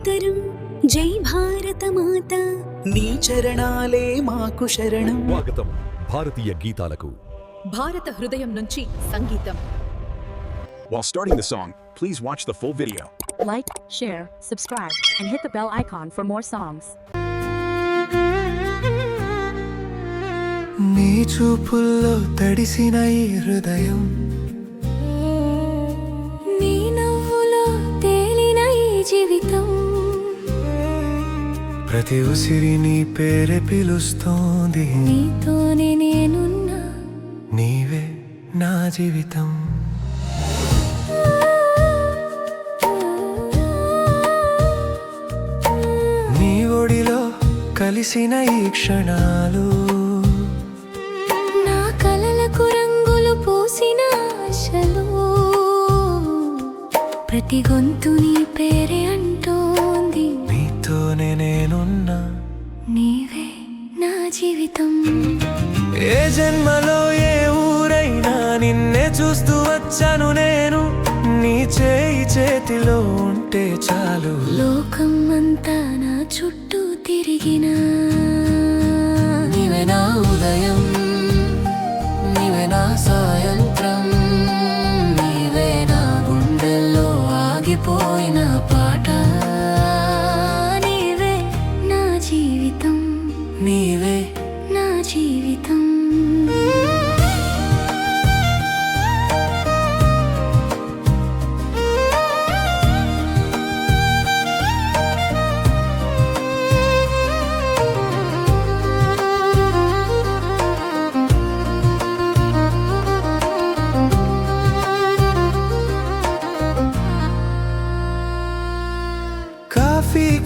మాతరం జై భారత మాత నీ చరణాలే మాకు శరణం స్వాగతం భారతీయ గీతాలకు భారత హృదయం నుంచి సంగీతం While starting the song, please watch the full video. Like, share, subscribe, and hit the bell icon for more songs. నీ చూపుల్లో తడిసిన ఈ హృదయం నీ నవ్వులో తేలిన ఈ జీవితం ప్రతి ఉసిరి నీ పేరే పిలుస్తోంది. నీతోనే నేనున్నా. నీవే నా జీవితం. నీ ఒడిలో కలిసిన ఈ క్షణాలు. నా కలలకు రంగులు పోసిన ఆశలు. ప్రతి గొంతు నీ పేరే జీవితం. ఏ జన్మలో ఏ ఊరైనా నిన్నే చూస్తూ వచ్చాను నేను. నీ చేయి చేతిలో ఉంటే చాలు. లోకం అంతా నా చుట్టూ తిరిగిన నీవే నా ఉదయం నీవే నా సాయంత్రం నీవే నా గుండెల్లో ఆగిపోయిన పాట.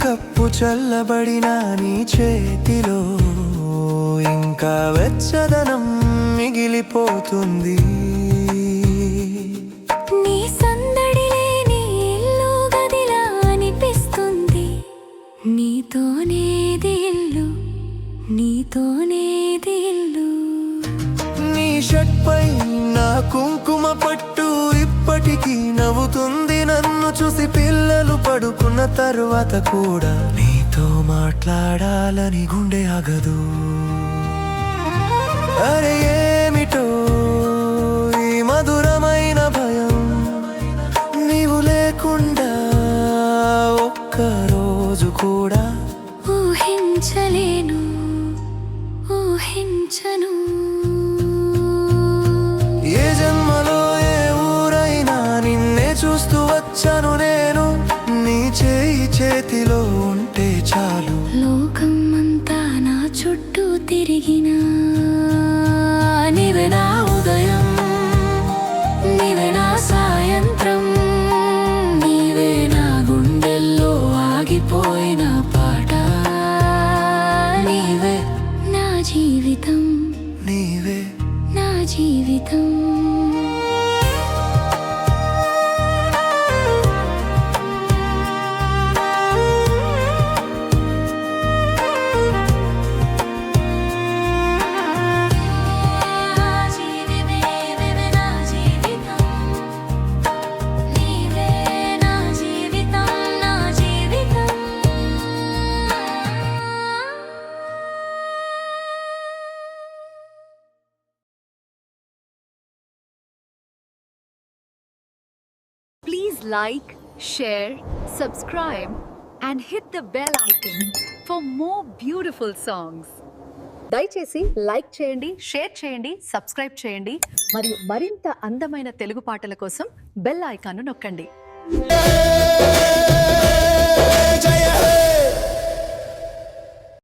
కప్పు చల్లబడిన నీ చేతిలో ఇంకా వెచ్చదనం మిగిలిపోతుంది. నీ ఇల్లు గదిలా అనిపిస్తుంది. నీతోనేది ఇల్లు నీతోనేది ఇల్లు. నీ నా కుంకుమ పట్టు ఇప్పటికీ పిల్లలు పడుకున్న తరువాత కూడా నీతో మాట్లాడాలని గుండె ఆగదు. అరే ఏమిటో ఈ మధురమైన భయం నీవు లేకుండా ఒక్క రోజు కూడా ఊహించలేను ఊహించను. ఏ జన్మలో ఏ ఊరైనా నిన్నే చూస్తూ వచ్చాను నేను. చేతిలో ఉంటే చాలు. లోకం అంతా నా చుట్టూ తిరిగిన నీవే నా ఉదయం నీవే నా సాయంత్రం నీవే నా గుండెల్లో ఆగిపోయిన పాట నీవే నా జీవితం నీవే. నా జీవితం. Please like share subscribe and hit the bell icon for more beautiful songs దయచేసి లైక్ చేయండి షేర్ చేయండి సబ్స్క్రైబ్ చేయండి మరియు మరింత అందమైన తెలుగు పాటల కోసం బెల్ ఐకాన్ను నొక్కండి.